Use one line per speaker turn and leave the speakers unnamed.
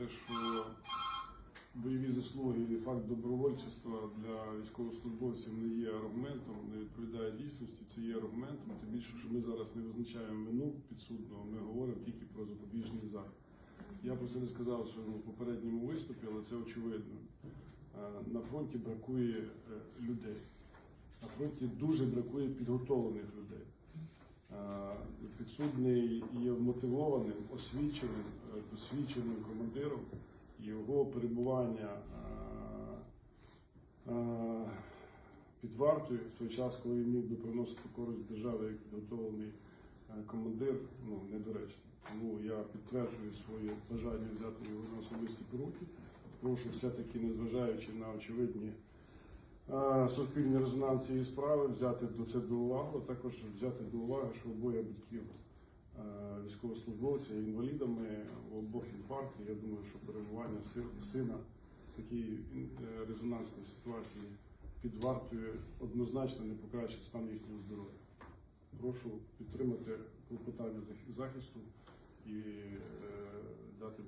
те, що бойові заслуги і факт добровольчества для військовослужбовців не є аргументом, не відповідає дійсності, це є аргументом. Тим більше, що ми зараз не визначаємо вину підсудного, ми говоримо тільки про запобіжний захід. Я про це не сказав в попередньому виступі, але це очевидно. Е, На фронті бракує е, людей. На фронті дуже бракує підготовлених людей. Підсудний є мотивованим, освіченим, е, досвідченим командиром. Його перебування під вартою в той час, коли він міг би приносити користь державі як підготовлений е, командир, ну недоречно. Тому я підтверджую своє бажання взяти його на особисті поруки. Прошу все-таки, незважаючи на очевидні суспільні резонанс цієї справи, взяти до це до уваги, а також взяти до уваги, що обоє батьків військовослужбовця є інвалідами, обох інфаркти. Я думаю, що перебування сина в такій е, резонансній ситуації під вартою однозначно не покращить стан їхнього здоров'я. Прошу підтримати клопотання захисту і е, дати